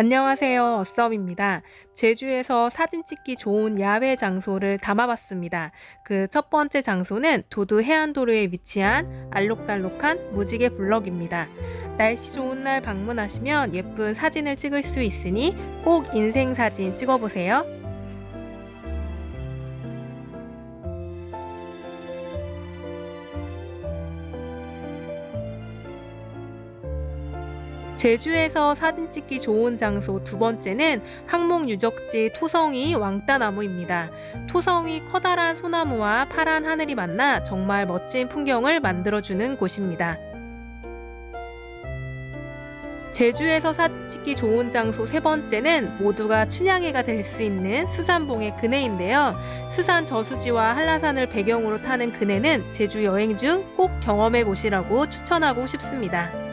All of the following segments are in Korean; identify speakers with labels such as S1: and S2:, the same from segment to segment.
S1: 안녕하세요. 어썸입니다. 제주에서 사진 찍기 좋은 야외 장소를 담아봤습니다. 그 첫 번째 장소는 도두 해안도로에 위치한 알록달록한 무지개 블럭입니다. 날씨 좋은 날 방문하시면 예쁜 사진을 찍을 수 있으니 꼭 인생 사진 찍어보세요. 제주에서 사진 찍기 좋은 장소 두 번째는 항목 유적지 토성이 왕따나무입니다. 토성이 커다란 소나무와 파란 하늘이 만나 정말 멋진 풍경을 만들어주는 곳입니다. 제주에서 사진 찍기 좋은 장소 세 번째는 모두가 춘향해가 될 수 있는 수산봉의 그네인데요. 수산 저수지와 한라산을 배경으로 타는 그네는 제주 여행 중 꼭 경험해 보시라고 추천하고 싶습니다.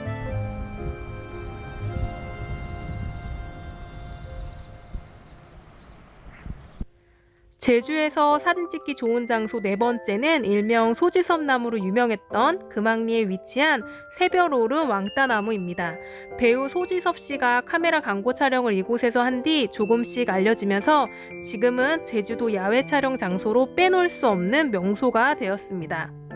S1: 제주에서 사진 찍기 좋은 장소 네 번째는 일명 소지섭나무로 유명했던 금왕리에 위치한 새별오름 왕따나무입니다. 배우 소지섭 씨가 카메라 광고 촬영을 이곳에서 한 뒤 조금씩 알려지면서 지금은 제주도 야외 촬영 장소로 빼놓을 수 없는 명소가 되었습니다.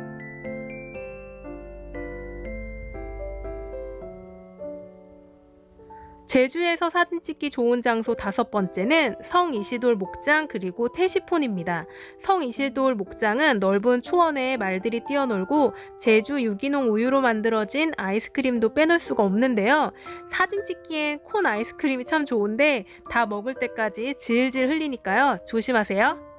S1: 제주에서 사진 찍기 좋은 장소 다섯 번째는 성 이시돌 목장 그리고 태시폰입니다. 성 이시돌 목장은 넓은 초원에 말들이 뛰어놀고 제주 유기농 우유로 만들어진 아이스크림도 빼놓을 수가 없는데요. 사진 찍기엔 콘 아이스크림이 참 좋은데 다 먹을 때까지 질질 흘리니까요. 조심하세요.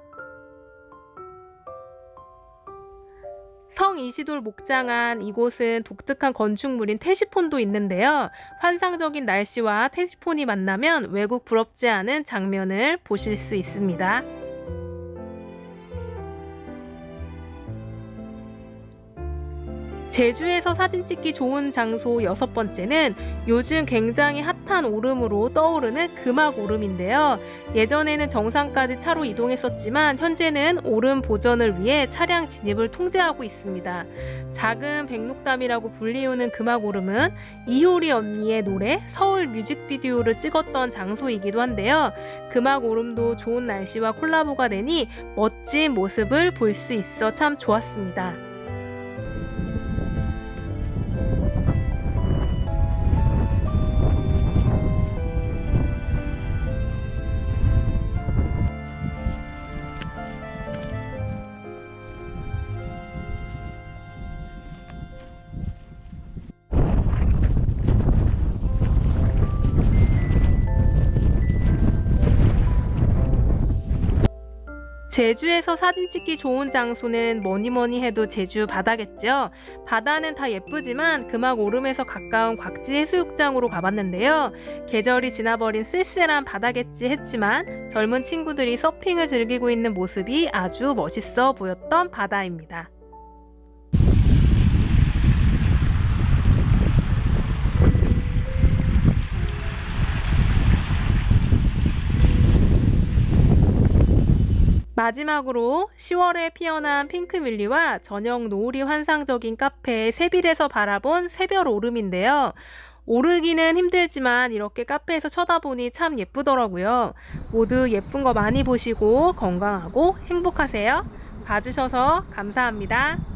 S1: 성 이시돌 목장안 이곳은 독특한 건축물인 테시폰도 있는데요. 환상적인 날씨와 테시폰이 만나면 외국 부럽지 않은 장면을 보실 수 있습니다. 제주에서 사진 찍기 좋은 장소 여섯 번째는 요즘 굉장히 핫한 오름으로 떠오르는 금악 오름인데요. 예전에는 정상까지 차로 이동했었지만 현재는 오름 보전을 위해 차량 진입을 통제하고 있습니다. 작은 백록담이라고 불리우는 금악 오름은 이효리 언니의 노래 서울 뮤직비디오를 찍었던 장소이기도 한데요. 금악 오름도 좋은 날씨와 콜라보가 되니 멋진 모습을 볼 수 있어 참 좋았습니다. 제주에서 사진 찍기 좋은 장소는 뭐니 뭐니 해도 제주 바다겠죠. 바다는 다 예쁘지만 금악 오름에서 가까운 곽지 해수욕장으로 가봤는데요. 계절이 지나버린 쓸쓸한 바다겠지 했지만 젊은 친구들이 서핑을 즐기고 있는 모습이 아주 멋있어 보였던 바다입니다. 마지막으로 10월에 피어난 핑크밀리와 저녁 노을이 환상적인 카페 세빌에서 바라본 새별 오름인데요. 오르기는 힘들지만 이렇게 카페에서 쳐다보니 참 예쁘더라고요. 모두 예쁜 거 많이 보시고 건강하고 행복하세요. 봐주셔서 감사합니다.